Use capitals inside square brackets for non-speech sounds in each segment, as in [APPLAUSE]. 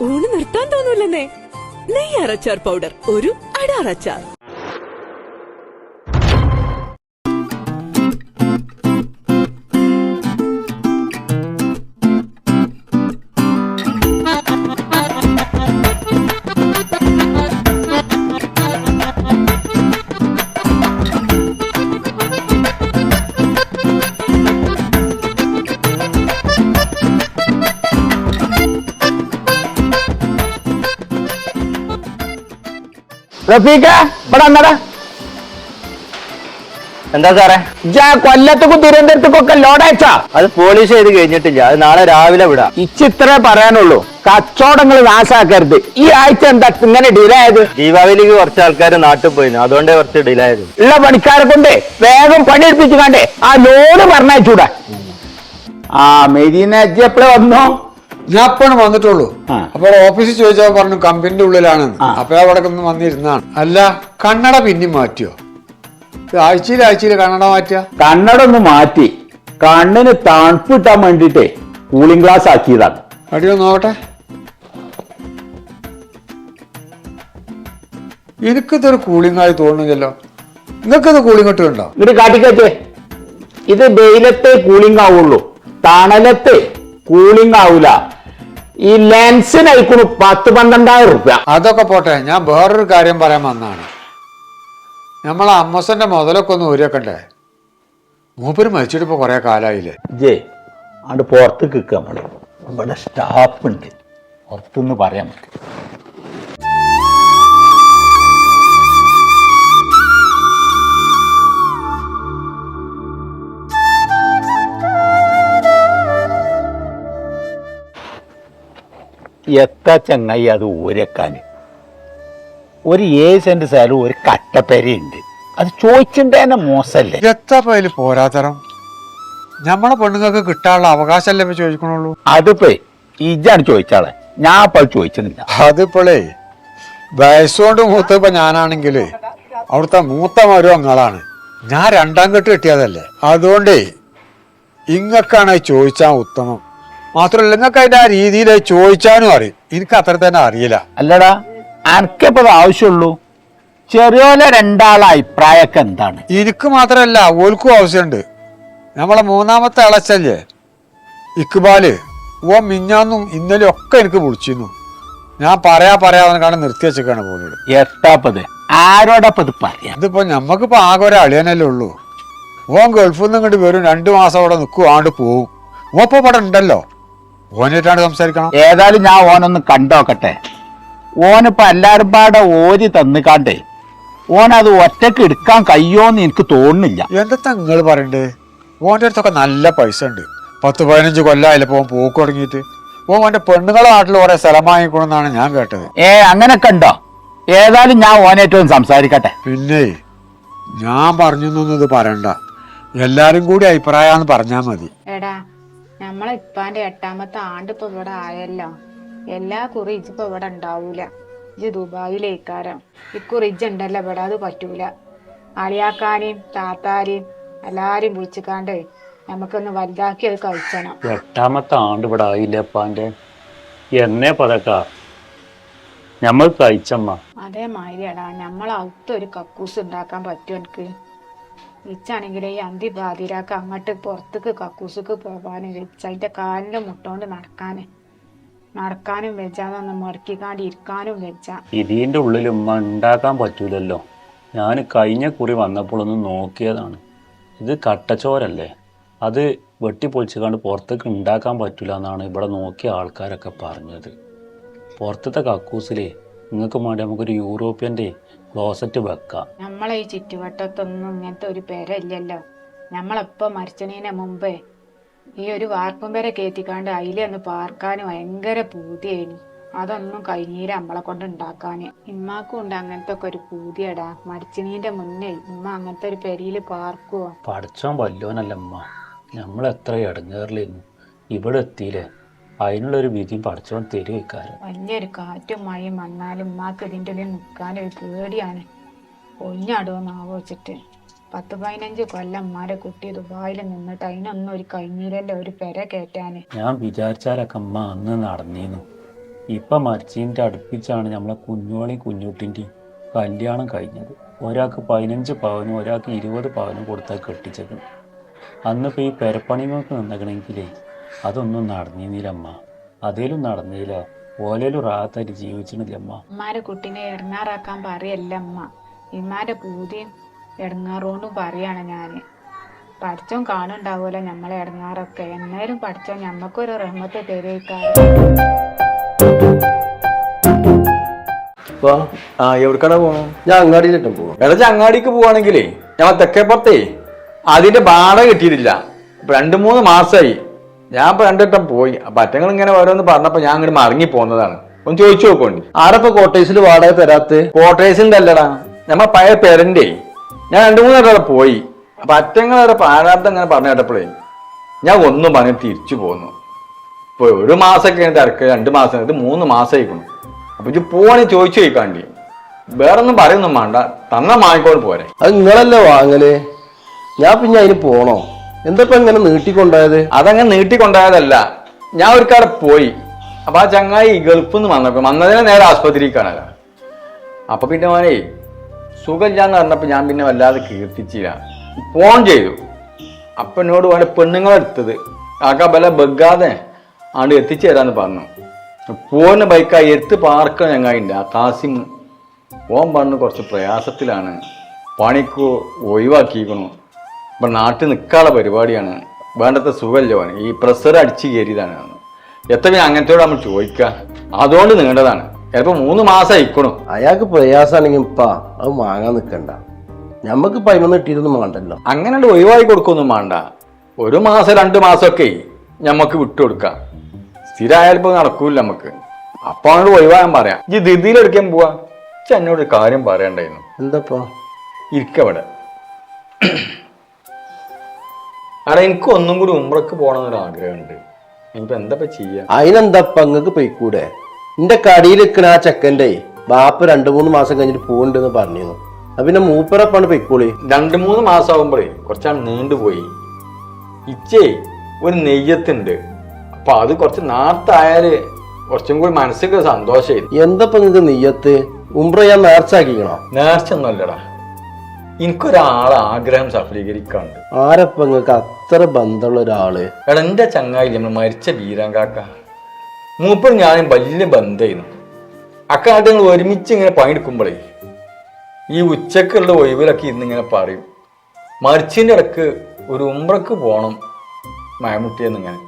ഊണ് നിർത്താൻ തോന്നൂലെന്നേ നെയ്യാറച്ചാർ പൗഡർ ഒരു അടാർ റഫീഖ ഇവിടെ വന്നടാ. എന്താ സാറേ? ജാ കൊല്ലത്തേക്കും തിരുവനന്തപുരത്തേക്കൊക്കെ ലോഡയച്ചാ അത് പോലീസ് ചെയ്ത് കഴിഞ്ഞിട്ടില്ല അത് നാളെ രാവിലെ വിടാം. ഇച്ചിത്രേ പറയാനുള്ളൂ. കച്ചവടങ്ങൾ നാശാക്കരുത്. ഈ ആഴ്ച എന്താ ഇങ്ങനെ ഡിലേ ആയത്? ദീപാവലിക്ക് കുറച്ച് ആൾക്കാർ നാട്ടിൽ പോയി അതുകൊണ്ടേ കുറച്ച് ഡിലേ ആയത്. ഉള്ള പണിക്കാരെ കൊണ്ട് വേഗം പണിയെടുപ്പിച്ചു കണ്ടേ ആ ലോഡ് പറഞ്ഞയച്ചൂടാ. ആ മെരീന എപ്പോഴേ വന്നോ? ഞാൻ അപ്പോഴാണ് വന്നിട്ടുള്ളൂ. അപ്പൊ അപ്പോൾ ഓഫീസിൽ ചോദിച്ചാൽ പറഞ്ഞു കമ്പനിന്റെ ഉള്ളിലാണ്. ആ. അപ്പൊ അവിടെ ഒന്ന് വന്നിരുന്നാണ് അല്ല കണ്ണട പിന്നെ മാറ്റിയോ? ആഴ്ചയിൽ ആഴ്ചയിൽ കണ്ണട മാറ്റിയ കണ്ണട ഒന്ന് മാറ്റി. കണ്ണിന് തണുപ്പ് കിട്ടാൻ വേണ്ടിട്ടേ കൂളിംഗ് ഗ്ലാസ് ആക്കിയതാണ്. അടിയോ നോക്കട്ടെ. എനിക്ക് എനിക്കിതൊരു കൂളിംഗ് ആയി തോന്നുന്നില്ലല്ലോ. നിങ്ങൾക്കിത് കൂളിംഗ് കിട്ടുന്നുണ്ടോ ഇത് കാട്ടിക്കച്ചേ ഇത് വെയിലത്തെ കൂളിംഗ് ആവുള്ളൂ. തണലത്തെ കൂളിംഗ് ആവൂല. ഈ ലെൻസിന് അയക്കണു പത്ത് പന്ത്രണ്ടായിരം റുപ്യ. അതൊക്കെ പോട്ടെ ഞാൻ വേറൊരു കാര്യം പറയാൻ വന്നാണ് നമ്മൾ അമ്മസന്റെ മുതലൊക്കെ ഒന്ന് ഊരിയൊക്കണ്ടേ? മൂപ്പര് മരിച്ചിട്ട് ഇപ്പൊ കുറെ കാലായില്ലേ? ജേ അത് പുറത്ത് കിക്കുക നമ്മൾ. ഇവിടെ സ്റ്റാഫ് ഉണ്ട്. പുറത്തുനിന്ന് പറയാൻ പറ്റും. എത്ര ചങ്ങായി അത് ഊരക്കാൻ ഒരു ഏഴ് സെന്റ് സ്ഥലം ഒരു കട്ടപ്പരയുണ്ട്. അത് ചോദിച്ചിട്ടേനെ മോശമല്ലേ എത്ര പേര് പോരാത്തരം? നമ്മളെ പെണ്ണുങ്ങൾക്ക് കിട്ടാനുള്ള അവകാശമല്ലേ ഇപ്പൊ ചോദിക്കണുള്ളൂ? അതിപ്പോ ഇജാണ് ചോദിച്ചാളെ. ഞാൻ അപ്പോൾ ചോദിച്ചിട്ടില്ല അതിപ്പോളേ വയസ്സുകൊണ്ട് മൂത്തപ്പോ ഞാനാണെങ്കിൽ അവിടുത്തെ മൂത്ത മരോ അങ്ങളാണ്. ഞാൻ രണ്ടാം കെട്ട് കിട്ടിയതല്ലേ. അതുകൊണ്ടേ ഇങ്ങക്കാണ് ചോദിച്ചാ ചോദിച്ചാൽ ഉത്തമം. മാത്രമല്ല നിങ്ങൾക്ക് അതിന്റെ ആ രീതിയിൽ ചോദിച്ചാലും ചോദിച്ചാനും അറിയും. എനിക്ക് അത്ര തന്നെ അറിയില്ല. അല്ലടാ അനക്കിപ്പോ അത് ആവശ്യമുള്ളൂ. ചെറിയോലെ രണ്ടാളെ അഭിപ്രായമൊക്കെ എന്താണ്? എനിക്ക് മാത്രമല്ല ഓൽക്കും ആവശ്യമുണ്ട്. നമ്മളെ മൂന്നാമത്തെ അളച്ചല്ലേ? ഇക്ബാൽ ഓ മിഞ്ഞാന്നും ഇന്നലെ ഒക്കെ എനിക്ക് വിളിച്ചിരുന്നു. ഞാൻ പറയാ പറയാതെ കാണാൻ നിർത്തി വെച്ചേക്കാണ് പോലും എട്ടാപ്പത്. ആരോടപ്പ ഇത് പറയാം? ഇതിപ്പോ ഞമ്മക്കിപ്പോ ആകെ ഒരു അളിയനല്ലേ ഉള്ളൂ. ഓൻ ഗൾഫിൽ നിന്ന് ഇങ്ങോട്ട് വരും രണ്ടു മാസം അവിടെ നിൽക്കും ആണ്ട് പോവും. ഓപ്പോ ഇവിടെ ഉണ്ടല്ലോ. ഓനായിട്ടാണ് സംസാരിക്കണം ഏതായാലും ഞാൻ ഓനൊന്ന് കണ്ടോക്കട്ടെ. ഓനിപ്പോ എല്ലാരും പാടെ ഓരി ഓൻ ഓനത് ഒറ്റയ്ക്ക് എടുക്കാൻ കഴിയോന്ന് എനിക്ക് തോന്നുന്നില്ല. എന്താ തങ്ങൾ പറയണ്ടേ? ഓന്റെ അടുത്തൊക്കെ നല്ല പൈസ ഉണ്ട്. പത്ത് പതിനഞ്ച് കൊല്ലമായില്ല ഓൻ പോക്ക് തുടങ്ങിയിട്ട്. ഓൻ ഓന്റെ പെണ്ണുങ്ങളെ നാട്ടിൽ കുറെ സ്ഥലം വാങ്ങിക്കണമെന്നാണ് ഞാൻ കേട്ടത്. ഏ അങ്ങനൊക്കെ ഉണ്ടോ? ഏതായാലും ഞാൻ ഓനേറ്റവും സംസാരിക്കട്ടെ. പിന്നെ ഞാൻ പറഞ്ഞൊന്നും ഇത് പറയണ്ട. എല്ലാരും കൂടി അഭിപ്രായമാണെന്ന് പറഞ്ഞാ മതി. എടാ നമ്മളെ ഇപ്പാന്റെ എട്ടാമത്തെ ആണ്ട് ഇപ്പൊ ഇവിടെ ആയല്ലോ. എല്ലാ കുറി ഇജിപ്പൊ ഇവിടെ ഉണ്ടാവൂല. ഇജ് ദുബായിലേക്കാരം. ഇക്കുറി ഇജ് ഉണ്ടല്ലോ ഇവിടെ അത് പറ്റൂല. അളിയാക്കാനെയും താത്താരെയും എല്ലാരെയും വിളിച്ചിക്കാണ്ട് നമുക്കൊന്ന് വലുതാക്കി അത് കഴിച്ചണം. എട്ടാമത്തെ ആണ്ട് ഇവിടെ ആയില്ലേ അപ്പാന്റെ എന്നേ പതക്ക. നമ്മൾ കഴിച്ചമ്മ. അതേ മാതിരിയാടാ ഒരു കക്കൂസ് ഉണ്ടാക്കാൻ പറ്റും എനിക്ക്. ഇച്ചാണെങ്കിൽ ഈ അന്തി ബാധിരാക്ക അങ്ങോട്ട് പുറത്തേക്ക് കക്കൂസുക്ക് പോകാനും വെച്ചതിന്റെ കാലിൽ മുട്ടോണ്ട് നടക്കാന്. നടക്കാനും വെച്ചാന്ന് മുറക്കിക്കാണ്ട് ഇരിക്കാനും വെച്ചാ ഇതിന്റെ ഉള്ളിൽ ഉമ്മ ഉണ്ടാക്കാൻ പറ്റൂലല്ലോ. ഞാൻ കഴിഞ്ഞ കുറി വന്നപ്പോൾ ഒന്ന് നോക്കിയതാണ്. ഇത് കട്ടച്ചോരല്ലേ? അത് വെട്ടിപ്പൊളിച്ചുകൊണ്ട് പുറത്തേക്ക് ഉണ്ടാക്കാൻ പറ്റൂല എന്നാണ് ഇവിടെ നോക്കിയ ആൾക്കാരൊക്കെ പറഞ്ഞത്. പുറത്തത്തെ കക്കൂസിലേ നിങ്ങൾക്ക് വേണ്ടി നമുക്കൊരു യൂറോപ്യന്റെ ക്ലോസറ്റ് വെക്കാം. നമ്മളെ ഈ ചുറ്റുവട്ടത്തൊന്നും ഇങ്ങനത്തെ ഒരു പെര ഇല്ലല്ലോ നമ്മളെപ്പോ മരിച്ചതിന് മുമ്പേ ഈ ഒരു വാർപ്പും പെര കയറ്റിക്കാണ്ട് അതിലൊന്ന് പാർക്കാൻ ഭയങ്കര പൂതിയായിരുന്നു അതൊന്നും കഴിഞ്ഞീര അമ്മളെ കൊണ്ട് ഉണ്ടാക്കാന്. ഇമ്മാക്കും ഉണ്ട് അങ്ങനത്തെ ഒക്കെ ഒരു പൂതിയടാ. മരിച്ചനീന്റെ മുന്നേ ഇമ്മ അങ്ങനത്തെ ഒരു പെരിയിൽ പാർക്കുവോ. പഠിച്ചോൻ വല്ലോനല്ല അമ്മ നമ്മൾ എത്ര ഇടങ്ങേറിലിരുന്നു ഇവിടെ എത്തിയില്ലേ അതിനുള്ളൊരു വിധിയും തരും തരുവയ്ക്കാരൻ വലിയൊരു കാറ്റും മഴയും വന്നാലും ഉമ്മാക്ക് ഇതിന്റെ ഉള്ളിൽ നിൽക്കാൻ ഒരു പേടിയാണ്. ഒഞ്ഞാടുമെന്ന് വെച്ചിട്ട് പത്ത് പതിനഞ്ച് കൊല്ലം ഉമ്മാരെ കുട്ടി ദുബായിൽ നിന്നിട്ട് അതിനൊന്നും ഒരു കഴിഞ്ഞില്ലല്ലോ ഒരു പെര കയറ്റാന്. ഞാൻ വിചാരിച്ചാലൊക്കെ അമ്മ അന്ന് നടന്നിരുന്നു ഇപ്പം മരിച്ചതിന്റെ അടുപ്പിച്ചാണ് നമ്മളെ കുഞ്ഞോളി കുഞ്ഞുട്ടിന്റെയും കല്യാണം കഴിഞ്ഞത്. ഒരാൾക്ക് പതിനഞ്ച് പവനും ഒരാൾക്ക് ഇരുപത് പവനും കൊടുത്താൽ കെട്ടിച്ചത് അന്നിപ്പോൾ ഈ പെരപ്പണിമൊക്കെ നിന്നകണമെങ്കിലേ അതൊന്നും നടന്നിരുന്നില്ലമ്മ അതേലും നടന്നില്ല. ഓലേലും റാത്തായിട്ട് ജീവിച്ചിട്ടില്ലമ്മ. ഉമ്മാരെ കുട്ടീനെ ഇടങ്ങാറാക്കാൻ പറയല്ല അമ്മ ഇമ്മാരെ പൂതിയും ഇടങ്ങാറോണ്ടും പറയാണ് ഞാൻ. പഠിച്ചോൻ കാണുണ്ടാവുമല്ലോ നമ്മളെ ഇടങ്ങാറൊക്കെ എന്നേരം പഠിച്ചോ ഞമ്മക്കൊരു റഹ്മത്ത് തരേക്കാറ് ഇപ്പൊ ആ എവിടക്കടാ പോണു? ഞാൻ അങ്ങാടിയിലിട്ടും പോകും എടാ അങ്ങാടിക്ക് പോവാണെങ്കിലേ ഞാൻ തെക്കേപ്പുറത്തേ അതിന്റെ ബാട കിട്ടിയിട്ടില്ല. ഇപ്പൊ രണ്ട് മൂന്ന് മാസമായി ഞാൻ രണ്ടിട്ടം പോയി. അപ്പൊ അറ്റങ്ങൾ ഇങ്ങനെ ഓരോന്ന് പറഞ്ഞപ്പോ ഞാൻ അങ്ങോട്ട് മറങ്ങി പോന്നതാണ്. ഒന്ന് ചോദിച്ചു നോക്കോണ്ടി ആരപ്പോ കോട്ടേഴ്സിൽ വാടക തരാത്ത? കോട്ടേഴ്സിന്റെ അല്ലടാ. നമ്മ പഴയ പെരന്റെ ഞാൻ രണ്ടു മൂന്ന് അവിടെ പോയി. അപ്പൊ അറ്റങ്ങൾ അവരെ ഇങ്ങനെ പറഞ്ഞു കേട്ടപ്പോഴേ ഞാൻ ഒന്നും പറഞ്ഞ് തിരിച്ചു പോന്നു. ഇപ്പൊ ഒരു മാസമൊക്കെ തിരക്ക് രണ്ട് മാസം ഇത് മൂന്ന് മാസം മാസമായിക്കണം അപ്പൊ ഇത് പോവാണെങ്കിൽ ചോദിച്ചു ചോദിക്കാണ്ടി വേറൊന്നും പറയൊന്നും വേണ്ട. തന്ന വാങ്ങിക്കോണ്ട് പോരെ. അത് നിങ്ങളല്ലേ വാങ്ങൽ? ഞാൻ പിന്നെ അതിന് പോണോ? എന്തപ്പോ ഇങ്ങനെ നീട്ടിക്കൊണ്ടായത്? അതങ്ങനെ നീട്ടിക്കൊണ്ടായതല്ല. ഞാൻ ഒരു കാടെ പോയി. അപ്പൊ ആ ചങ്ങായി ഗൾഫിൽ നിന്ന് വന്നപ്പോ വന്നതിനെ നേരെ ആസ്പത്രിക്കാണല്ലോ. അപ്പൊ പിന്നെ മോനെ സുഖമില്ലാന്ന് പറഞ്ഞപ്പോ ഞാൻ പിന്നെ വല്ലാതെ കീർത്തിച്ചില്ല. ഫോൺ ചെയ്തു. അപ്പൊ എന്നോട് വേണ്ട പെണ്ണുങ്ങളെടുത്തത്. ആക്കാ ബല ബഗ്ഗാതെ ആണ്ട് എത്തിച്ചു തരാന്ന് പറഞ്ഞു. പോന്ന ബൈക്കായി എടുത്ത് പാർക്കണ ചങ്ങായിണ്ട് ആ കാസിം ഓൻ പറഞ്ഞു കുറച്ച് പ്രയാസത്തിലാണ്. പണിക്ക് ഒഴിവാക്കിയിരിക്കണു. ഇപ്പൊ നാട്ടിൽ നിൽക്കാനുള്ള പരിപാടിയാണ്. വേണ്ടത്തെ സുഖമല്ലോ ഈ പ്രഷർ അടിച്ച് കയറിയതാണ് എത്ര പിന്നെ അങ്ങനത്തോട് നമ്മൾ ചോദിക്കുക? അതുകൊണ്ട് നീണ്ടതാണ്. ചിലപ്പോൾ മൂന്ന് മാസം അയക്കണം അയാൾക്ക് പ്രയാസാണെങ്കിൽ ഇപ്പാ അത് വാങ്ങാൻ നിൽക്കണ്ട ഞമ്മക്ക് പൈമന്ന് കിട്ടിയതൊന്നും വേണ്ടല്ലോ. അങ്ങനെ ഒഴിവാക്കി കൊടുക്കൊന്നും വേണ്ട. ഒരു മാസം രണ്ട് മാസമൊക്കെ ഞമ്മക്ക് വിട്ടുകൊടുക്കാം സ്ഥിരമായാലും ഇപ്പൊ നടക്കൂല നമുക്ക് അപ്പൊ അങ്ങോട്ട് ഒഴിവാകാൻ പറയാം. ഈ ധൃതിയിലെടുക്കാൻ പോവാ. എന്നോട് കാര്യം പറയണ്ടായിരുന്നു. എന്തപ്പാ? ഇരിക്കവിടെ അടാ എനിക്ക് ഒന്നും കൂടി ഉമ്രക്ക് പോകണമെന്നൊരു ആഗ്രഹമുണ്ട്. ഇനിയിപ്പോ എന്താ ചെയ്യാ? അതിനെന്താ ഇങ്ങക്ക് പോയിക്കൂടെ? എന്റെ കടിയിൽ നിൽക്കണ ആ ചെക്കന്റെ ബാപ്പ് രണ്ടു മൂന്ന് മാസം കഴിഞ്ഞിട്ട് പോകണ്ടെന്ന് പറഞ്ഞിരുന്നു. അപ്പൊ പിന്നെ മൂപ്പറപ്പാണ് പൊയ്ക്കോളി. രണ്ട് മൂന്ന് മാസം ആകുമ്പോഴേ കുറച്ചാണ് നീണ്ടുപോയി ഇച്ചേ ഒരു നെയ്യത്തുണ്ട്. അപ്പൊ അത് കുറച്ച് നാർത്തായാൽ കുറച്ചും കൂടി മനസ്സിക്ക് എന്താ ഇപ്പൊ നിങ്ങക്ക് നെയ്യത്ത്? ഉംബ്ര ഞാൻ നേർച്ചാക്കിക്കണോ നേർച്ചൊന്നുമല്ലടാ എനിക്കൊരാളെ ആഗ്രഹം സഫലീകരിക്കാണ്ട് ആരപ്പ നിങ്ങൾക്ക് അത്ര ബന്ധമുള്ള ഒരാൾ? എടാ എന്റെ ചങ്ങായി നമ്മൾ മരിച്ച ബീരാങ്കാക്ക മൂപ്പർ ഞാനും വലിയ ബന്ധമായിരുന്നു അക്കാലത്ത് ഞങ്ങൾ ഒരുമിച്ച് ഇങ്ങനെ പണിയെടുക്കുമ്പോഴേ ഈ ഉച്ചക്കുള്ള ഒഴിവിലൊക്കെ ഇന്ന് ഇങ്ങനെ പറയും. മരിച്ചിന്റെ ഇടയ്ക്ക് ഒരു ഉമ്രക്ക് പോകണം മയമുട്ടിയെന്നിങ്ങനെ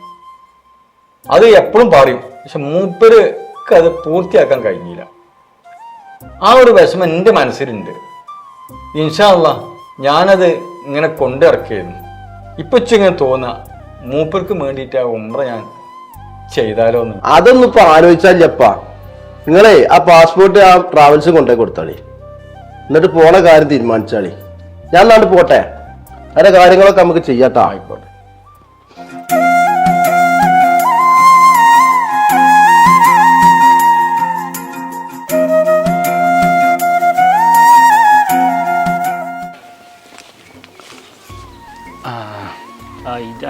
അത് എപ്പോഴും പറയും പക്ഷെ മൂപ്പർക്ക് അത് പൂർത്തിയാക്കാൻ കഴിഞ്ഞില്ല. ആ ഒരു വിഷമം എന്റെ മനസ്സിലുണ്ട്. ഇൻഷാല്ല ഞാനത് ഇങ്ങനെ കൊണ്ടിറക്കിയിരുന്നു. ഇപ്പൊ ഇങ്ങനെ തോന്നുക മൂപ്പർക്ക് വേണ്ടിയിട്ട് ആ ഉമ്ര ഞാൻ ചെയ്താലോ എന്ന്. അതൊന്നും ഇപ്പൊ ആലോചിച്ചാലപ്പാ നിങ്ങളെ ആ പാസ്പോർട്ട് ആ ട്രാവൽസ് കൊണ്ടുപോയി കൊടുത്താളി. എന്നിട്ട് പോണ കാര്യം തീരുമാനിച്ചാളി. ഞാൻ നാട്ടിൽ പോട്ടെ? അതിന്റെ കാര്യങ്ങളൊക്കെ നമുക്ക് ചെയ്യാട്ടോ ആയിക്കോട്ടെ.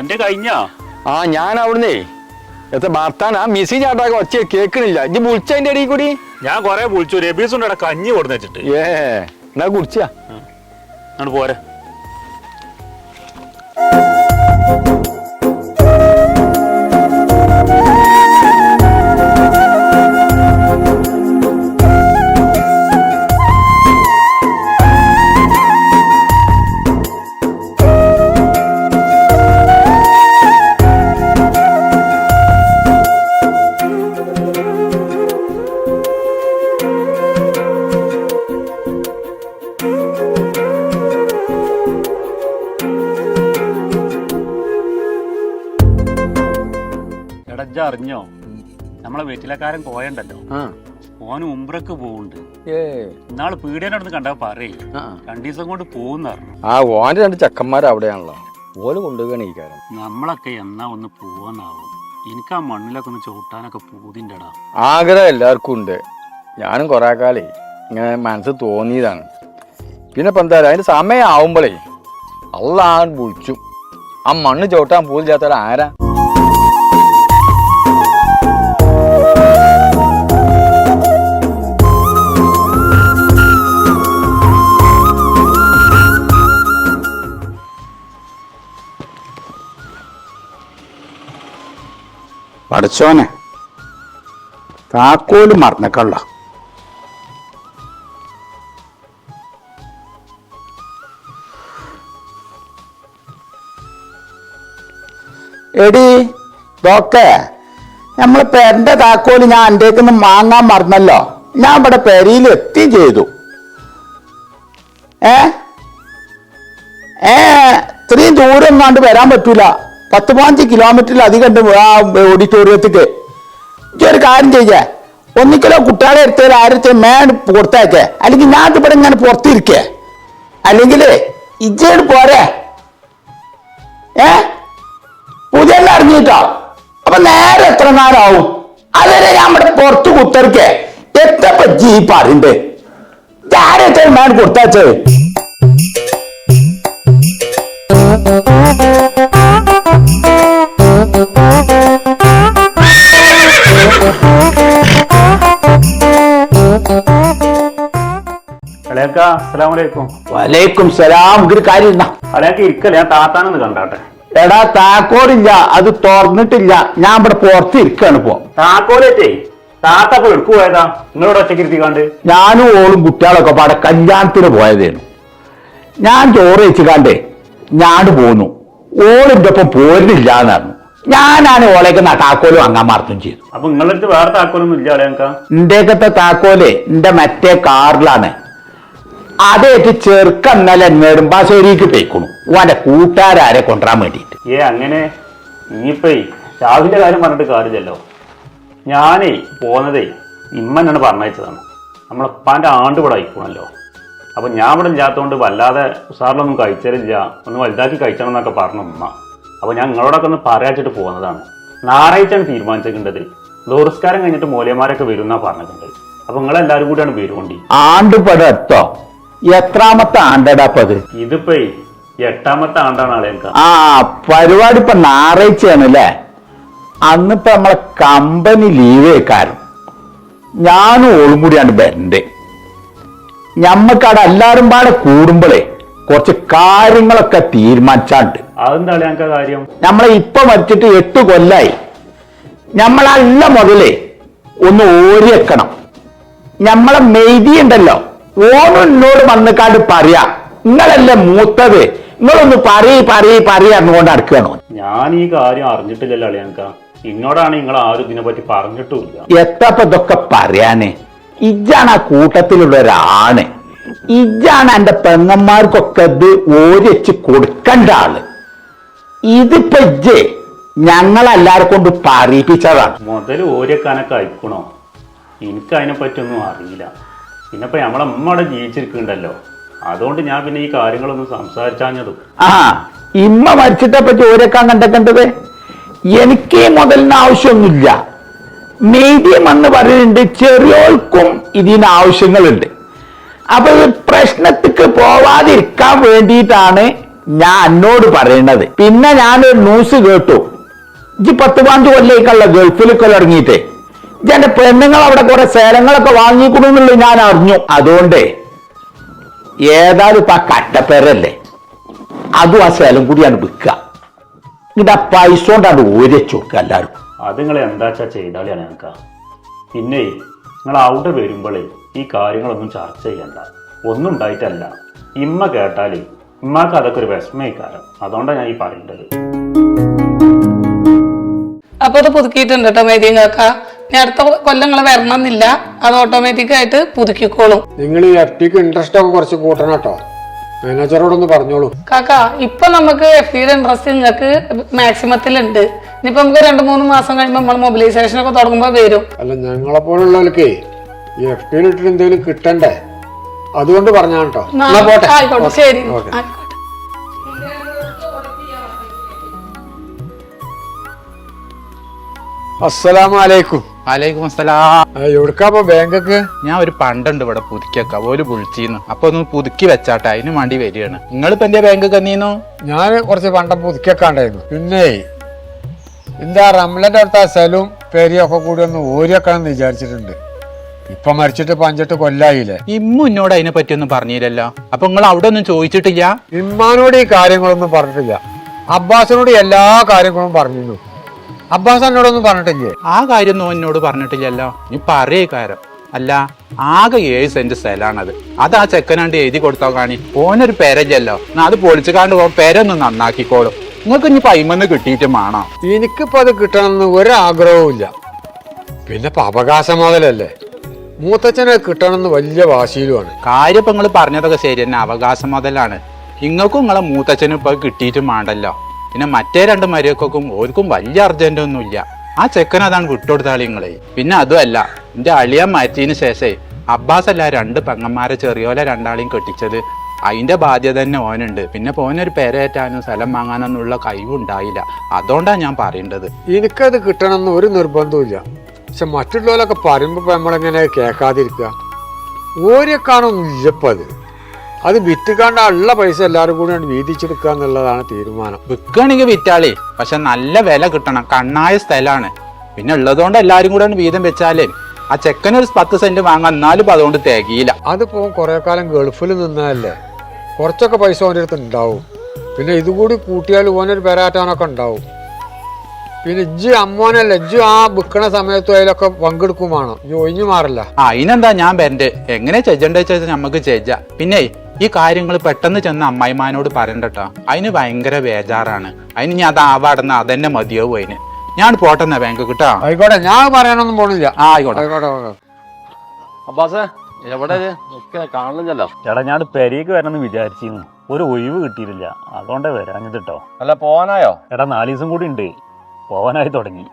എന്റെ കഴിഞ്ഞാ? ആ ഞാൻ അവിടുന്നേ എത്ര ഭർത്താൻ ആ മിസ്സി ചാട്ടാക്ക ഒച്ച കേൾക്കണില്ല. ഇജ്ജ് വിളിച്ചതിന്റെ ഇടയിൽ കൂടി? ഞാൻ കൊറേ വിളിച്ചു. രബീസുണ്ട് കഞ്ഞി കൊടുന്ന് വെച്ചിട്ട്. ഏ എന്നാ കുടിച്ചാ. പോരെ. അറിഞ്ഞോ? നമ്മളെ വീട്ടിലക്കാരൻ പോയണ്ടല്ലോ. ഓന് ഉംബ്രക്ക് പോകുന്നുണ്ട് ഇന്നാൾ പീഡിയനടുത്ത് കണ്ടാ പറയേ. രണ്ടു ദിവസം കൊണ്ട് പോകുന്ന ആ ഓന്റെ രണ്ട് ചക്കന്മാർ അവിടെയാണല്ലോ. ഓൽ കൊണ്ടുപോകണ ഈ കാര്യം. നമ്മളൊക്കെ എന്നാ ഒന്ന് പോവാന്നാവും? എനിക്ക് ആ മണ്ണിലൊക്കെ ഒന്ന് ചവിട്ടാനൊക്കെ പൂതിന്റെടാ ആഗ്രഹം എല്ലാവർക്കും ഉണ്ട്. ഞാനും കുറെ കാലേ ഇങ്ങനെ മനസ്സ് തോന്നിയതാണ്. പിന്നെ ഇപ്പം എന്താ അതിന്റെ സമയം ആവുമ്പോഴേ അള്ളാൻ ആ വിളിച്ചു. ആ മണ്ണ് ചവിട്ടാൻ പോലില്ലാത്ത പഠിച്ചോനെ താക്കോൽ മറന്നക്കള്ള. എടി ഡോക്ടറെ നമ്മളെ പെരന്റെ താക്കോൽ ഞാൻ എന്റെ മാങ്ങാൻ മറന്നല്ലോ. ഞാൻ ഇവിടെ പെരിയിൽ എത്തി ചെയ്തു. ഏ? ഏ? ഇത്രയും ദൂരം കണ്ട് വരാൻ പറ്റൂല. പത്ത് പതിനഞ്ച് കിലോമീറ്ററിൽ അധികം ഉണ്ട് ആ ഓഡിറ്റോറിയത്തിക്ക് ഒരു കാര്യം ചെയ്യേ. ഒന്നിക്കലോ കുട്ടികളെ എടുത്തതിൽ ആരത്തെ മേൻ കൊടുത്തേക്കേ. അല്ലെങ്കിൽ ഞാൻ ഇവിടെ ഇങ്ങനെ പുറത്തിരിക്കേ. അല്ലെങ്കിൽ ഇജ്ജേട് പോരെ. ഏ? പുതിയ അറിഞ്ഞിട്ടോ? അപ്പൊ നേരെ എത്ര നേരമാവും അതുവരെ ഞാൻ ഇവിടെ പുറത്ത് കുത്തിരിക്കേ. എത്തപ്പോ ജീപ്പ് അറിയണ്ടേ? ആരത്തെ മേൻ കൊടുത്താച്ചേ അളയാക്ക വലൈക്കും സലാം. ഒരു കാര്യം എന്നാ അളയാക്ക ഞാൻ താത്താനൊന്ന് കണ്ടാട്ടെ. എടാ താക്കോലില്ല. അത് തുറന്നിട്ടില്ല. ഞാൻ ഇവിടെ പുറത്ത് ഇരിക്കാണ് ഇപ്പോ. താക്കോലേറ്റേ? താത്ത ഇപ്പൊ എടുക്കു പോയതാ. നിങ്ങളോട് ഒറ്റയ്ക്ക് ഇരുത്തിക്കാണ്ട്. ഞാനും ഓളും കുട്ടികളൊക്കെ പാടെ കല്യാണത്തിന് പോയതേനു. ഞാൻ ചോറ് വെച്ചുകാണ്ടേ ഞാൻ പോന്നു. ഓളിന്റെ ഒപ്പം പോരുന്നില്ല എന്നാണ് ഞാനാണ് ഓളേക്ക് താക്കോൽ വാങ്ങാൻ മാർത്തും ചെയ്തു അപ്പൊ നിങ്ങളടുത്ത് വേറെ താക്കോലൊന്നും ഇല്ല അളയാക്ക. ഇന്റേക്കത്തെ താക്കോൽ എന്റെ മറ്റേ കാറിലാണ്. അതേറ്റ് ചെറുക്കന്നലെ ബാസേരിക്ക് പോയിക്കണു. ഓന്റെ കൂട്ടുകാരെ കൊണ്ടുവരാൻ വേണ്ടിയിട്ട്. ഏ അങ്ങനെ ഇനിയിപ്പേ രാവിലെ കാര്യം പറഞ്ഞിട്ട് കാര്യമില്ലല്ലോ. ഞാനേ പോന്നതേ ഇമ്മനാണ് പറഞ്ഞയച്ചതാണ്. നമ്മളെ ഉപ്പാന്റെ ആണ്ട് ഇവിടെ അയക്കണല്ലോ അപ്പൊ ഞാൻ ഇവിടെ ഇല്ലാത്തതുകൊണ്ട് വല്ലാതെ ഉസാറിലൊന്നും കഴിച്ചരില്ല ഒന്ന് വലുതാക്കി കഴിച്ചണം എന്നൊക്കെ പറഞ്ഞു ഉമ്മ. അപ്പൊ ഞാൻ നിങ്ങളോടൊക്കെ ഒന്ന് പറയാച്ചിട്ട് പോകുന്നതാണ് ഞായറാഴ്ചയാണ് തീരുമാനിച്ചിട്ടുണ്ടത് ലോറിസ്കാരം കഴിഞ്ഞിട്ട് മൂലയന്മാരൊക്കെ വരും പറഞ്ഞിട്ടുണ്ട്. അപ്പൊ നിങ്ങളെല്ലാവരും കൂടിയാണ് വരുവണ്ടി. ആണ്ടുപടം ആണ്ടടാ അപ്പത് ഇതിപ്പോ എട്ടാമത്തെ ആണ്ടാണ് ആളേക്ക ആ പരിപാടി ഇപ്പൊ ഞായറാഴ്ചയാണ് അല്ലേ? അന്നിപ്പോ നമ്മളെ കമ്പനി ലീവ് വെക്കാരും ഞാനും ഓളും കൂടിയാണ് വരണ്ടേ. ഞമ്മക്കവിടെ എല്ലാരും പാടെ കൂടുമ്പോഴേ കുറച്ച് കാര്യങ്ങളൊക്കെ തീരുമാനിച്ചാണ്ട്. കാര്യം? നമ്മളെ ഇപ്പൊ മരിച്ചിട്ട് എട്ട് കൊല്ലായി. നമ്മളല്ല മുതലേ ഒന്ന് ഓരിയക്കണം. നമ്മളെ മെയ്തി ഉണ്ടല്ലോ. ഓനും എന്നോട് വന്നിക്കാണ്ട് പറയാ നിങ്ങളല്ലേ മൂത്തത്? നിങ്ങളൊന്ന് പറയ് പറയ് പറയ് എന്നുകൊണ്ട് അടുക്കുകയാണോ ഞാൻ ഈ കാര്യം അറിഞ്ഞിട്ടില്ലല്ലോ അളിയാൻക്ക. എന്നോടാണ് നിങ്ങൾ ആരും ഇതിനെ പറ്റി പറഞ്ഞിട്ടുമില്ല. എത്തപ്പ ഇതൊക്കെ പറയാന്? ഇജാണ് ആ കൂട്ടത്തിലുള്ള ഒരാണ് ഇജാണ് എന്റെ പെങ്ങന്മാർക്കൊക്കെ ഇത് ഓരിച്ച് കൊടുക്കേണ്ട ആൾ. ഇതിപ്പോ ഇജ്ജ് ഞങ്ങളെല്ലാരും കൊണ്ട് പറയിപ്പിച്ചതാണ്. മുതൽ ഓരക്കാനൊക്കെ അയക്കണോ? എനിക്ക് അതിനെ പറ്റിയൊന്നും അറിയില്ല. പിന്നെ ഇപ്പൊ നമ്മളെ അമ്മ അവിടെ ജീവിച്ചിരിക്കുന്നുണ്ടല്ലോ. അതുകൊണ്ട് ഞാൻ പിന്നെ ഈ കാര്യങ്ങളൊന്നും സംസാരിച്ചാഞ്ഞതും. ആ ഇമ്മ മരിച്ചിട്ടെ പറ്റി ഓരക്കാൻ കണ്ടെക്കേണ്ടത് എനിക്ക് മുതലിന് ആവശ്യമൊന്നുമില്ല. മീഡിയം എന്ന് പറയുന്നുണ്ട് ചെറിയോൾക്കും ഇതിന് ആവശ്യങ്ങളുണ്ട്. അപ്പൊ ഈ പ്രശ്നത്തിക്ക് പോവാതിരിക്കാൻ വേണ്ടിയിട്ടാണ് ഞാൻ എന്നോട് പറയുന്നത് പിന്നെ ഞാനൊരു ന്യൂസ് കേട്ടു. ഇജ്ജ് പത്ത് പതിനഞ്ച് കൊല്ലേക്കുള്ള ഗൾഫിലൊക്കെ ഇറങ്ങിയിട്ട് ഇജ്ജെന്റെ പെണ്ണുങ്ങൾ അവിടെ കുറെ സേലങ്ങളൊക്കെ വാങ്ങിക്കൊടുന്നുള്ളത് ഞാൻ അറിഞ്ഞു. അതുകൊണ്ട് ഏതായാലും ഇപ്പൊ ആ കട്ടപ്പേരല്ലേ? അതും ആ സേലം കൂടിയാണ് വിൽക്കുക. എന്നിട്ട് ആ പൈസ കൊണ്ടാണ് ഓരച്ചു കൊടുക്കുക എല്ലാവരും. അത് നിങ്ങൾ എന്താച്ചാ ചെയ്താളിയാണ് ഞങ്ങൾക്ക് പിന്നെ നിങ്ങൾ അവിടെ വരുമ്പോഴേ ഈ കാര്യങ്ങളൊന്നും ചർച്ച ചെയ്യണ്ട. ഒന്നും ഉണ്ടായിട്ടല്ല. ഇമ്മ കേട്ടാലേ ഇമ്മക്ക് അതൊക്കെ ഒരു വിഷമേക്കാരം. അതുകൊണ്ടാണ് ഞാൻ ഈ പറയേണ്ടത്. അപ്പൊ അത് പുതുക്കിയിട്ടുണ്ട് കേട്ടോ മേദിയങ്ങാക്ക ഇനി അടുത്ത കൊല്ലങ്ങൾ വരണമെന്നില്ല. അത് ഓട്ടോമാറ്റിക് ആയിട്ട് പുതുക്കിക്കോളും. നിങ്ങൾ ഈ എഫ് ടിക്ക് ഇൻട്രസ്റ്റ് ഒക്കെ കുറച്ച് കൂട്ടണം കേട്ടോ. മാനേജറോടൊന്ന് പറഞ്ഞോളൂ. കാക്ക ഇപ്പൊ നമുക്ക് എഫ് ഡിയുടെ ഇൻട്രസ്റ്റ് നിങ്ങൾക്ക് മാക്സിമത്തിലുണ്ട് ഇനിയിപ്പോ നമുക്ക് രണ്ട് മൂന്ന് മാസം കഴിയുമ്പോൾ നമ്മൾ മൊബിലൈസേഷൻ ഒക്കെ തുടങ്ങുമ്പോൾ വരും. അല്ല ഞങ്ങളെ പോലുള്ളവർക്ക് ഈ എഫ് ടിയിൽ ഇട്ടിട്ട് എന്തെങ്കിലും കിട്ടണ്ടേ? അതുകൊണ്ട് പറഞ്ഞാ കേട്ടോ. എന്നാ പോട്ടെ? ആയിക്കോട്ടെ ശരി. അസ്സലാമു ആയിക്കോട്ടെ. അസ്സലാമലൈക്കും വലൈക്കും അസ്സലാം. എവിടുക്കാപ്പോ ബാങ്കൊക്കെ? ഞാൻ ഒരു പണ്ടുണ്ട് ഇവിടെ പുതുക്കിയൊക്കെ ഒരു വിളിച്ചിരുന്നു അപ്പൊ ഒന്ന് പുതുക്കി വെച്ചാട്ടെ അതിന് വേണ്ടി വരികയാണ്. നിങ്ങളിപ്പോ എന്റെ ബാങ്ക് കന്നീന്നു? ഞാൻ കുറച്ച് പണ്ടം പുതുക്കിയൊക്കെ പിന്നെ എന്താ റംലന്റെ അടുത്ത സ്ഥലവും പേരിയൊക്കെ കൂടി ഒന്ന് ഓരിയൊക്കെയാണെന്ന് വിചാരിച്ചിട്ടുണ്ട്. ഇപ്പൊ മരിച്ചിട്ട് പഞ്ചിട്ട് കൊല്ലായില്ലേ? ഇമ്മ എന്നോട് അതിനെ പറ്റിയൊന്നും പറഞ്ഞില്ലല്ലോ. അപ്പൊ നിങ്ങൾ അവിടെ ഒന്നും ചോദിച്ചിട്ടില്ല? ഇമ്മാനോട് ഈ കാര്യങ്ങളൊന്നും പറഞ്ഞിട്ടില്ല. അബ്ബാസിനോട് എല്ലാ കാര്യങ്ങളും പറഞ്ഞിരുന്നു. അബ്ബാസ് എന്നോടൊന്നും പറഞ്ഞിട്ടില്ലേ? ആ കാര്യം ഒന്നും എന്നോട് പറഞ്ഞിട്ടില്ലല്ലോ. നീ പറയേ കാര്യം. അല്ല ആകെ ഏഴ് സെന്റ് സ്ഥലമാണത്. അത് ആ ചെക്കനാണ്ട് എഴുതി കൊടുത്തോ കാണി. ഓനൊരു പെരജല്ലോ അത് പൊളിച്ചു കാണ്ട് ഓൻ പെരൊന്ന് നന്നാക്കിക്കോളും. നിങ്ങൾക്ക് ഇനി പൈമെന്ന് കിട്ടിയിട്ട് വേണോ എനിക്കിപ്പോ അത് കിട്ടണമെന്ന് ഒരാഗ്രഹവും ഇല്ല. പിന്നെ ഇപ്പൊ അവകാശ മുതലല്ലേ? മൂത്തച്ഛനെ കിട്ടണമെന്ന് വലിയ വാശിയിലുമാണ്. കാര്യം ഇപ്പൊ നിങ്ങൾ പറഞ്ഞതൊക്കെ ശരി തന്നെ അവകാശം മുതലാണ്. നിങ്ങൾക്കും നിങ്ങളെ മൂത്തച്ഛനും ഇപ്പൊ കിട്ടിയിട്ട് വേണ്ടല്ലോ പിന്നെ മറ്റേ രണ്ട് മരിയക്കും ഓർക്കും വലിയ അർജന്റ് ഒന്നുമില്ല. ആ ചെക്കൻ അതാണ് വിട്ടുകൊടുത്താളി നിങ്ങളെ പിന്നെ അതുമല്ല എന്റെ അളിയൻ മാറ്റിയതിന് ശേഷേ അബ്ബാസ് അല്ല രണ്ട് പെങ്ങന്മാരെ ചെറിയോലെ രണ്ടാളെയും കെട്ടിച്ചത്. അതിന്റെ ബാധ്യത തന്നെ ഓനുണ്ട്. പിന്നെ പോനൊരു പേരേറ്റാനും സ്ഥലം വാങ്ങാനൊന്നുള്ള കഴിവുണ്ടായില്ല അതുകൊണ്ടാണ് ഞാൻ പറയേണ്ടത്. എനിക്കത് കിട്ടണമെന്ന് ഒരു നിർബന്ധവും പക്ഷെ മറ്റുള്ളവരൊക്കെ പറയുമ്പോൾ ഇപ്പൊ നമ്മളെങ്ങനെ കേൾക്കാതിരിക്കുക? ഓരോ ഇല്ലപ്പോ അത്. അത് വിറ്റുകാണ്ട ഉള്ള പൈസ എല്ലാവരും കൂടി വീതിച്ചെടുക്കുക എന്നുള്ളതാണ് തീരുമാനം. വിൽക്കുകയാണെങ്കിൽ വിറ്റാളേ പക്ഷെ നല്ല വില കിട്ടണം. കണ്ണായ സ്ഥലമാണ്. പിന്നെ ഉള്ളതുകൊണ്ട് എല്ലാവരും കൂടെ വീതം വെച്ചാലേ ആ ചെക്കനൊരു പത്ത് സെന്റ് വാങ്ങാൻ എന്നാലും ഇപ്പൊ അതുകൊണ്ട് തികയില്ല. അതിപ്പോ കുറെ കാലം ഗൾഫിൽ നിന്നതല്ലേ? കുറച്ചൊക്കെ പൈസ ഓന്റെ അടുത്ത് ഉണ്ടാവും പിന്നെ ഇതുകൂടി കൂട്ടിയാൽ ഓനൊരു പെരാറ്റാനൊക്കെ ഉണ്ടാവും പിന്നെ ഇജ്ജ് അമ്മോനല്ല ഇജ്ജ് ആ വിൽക്കണ സമയത്തും അതിലൊക്കെ പങ്കെടുക്കും വേണം. ഈ ഒഴിഞ്ഞു മാറില്ല. ആ അതിനെന്താ ഞാൻ വരണ്ട്? എങ്ങനെ ചെജ്ജണ്ട വെച്ചാൽ നമുക്ക് ചേജ പിന്നെ ഈ കാര്യങ്ങൾ പെട്ടെന്ന് ചെന്ന് അമ്മായിമാനോട് പറയണ്ടട്ടോ. അതിന് ഭയങ്കര ബേജാറാണ്. അതിന് ഞാൻ അത് ആവാടുന്ന അതന്നെ മതിയാവും അതിന് ഞാൻ പോട്ടെന്നാ ബാങ്ക് കിട്ടാ ആയിക്കോട്ടെ ഞാൻ പറയാനൊന്നും പോണില്ല. ആ ആയിക്കോട്ടെ. ആയിക്കോട്ടെ ആയിക്കോട്ടെ. അബ്ബാസേ എവിടെ കാണുന്നില്ലല്ലോ. ചേട്ടാ ഞാൻ പെരേക്ക് വരണമെന്ന് വിചാരിച്ചിരുന്നു. ഒരു ഒഴിവ് കിട്ടിയിട്ടില്ല. അതുകൊണ്ടേ വരാഞ്ഞത് കേട്ടോ അല്ല പോവാനായോ? എടാ നാല് ദിവസം കൂടി ഉണ്ട് പോവാനായി തുടങ്ങി.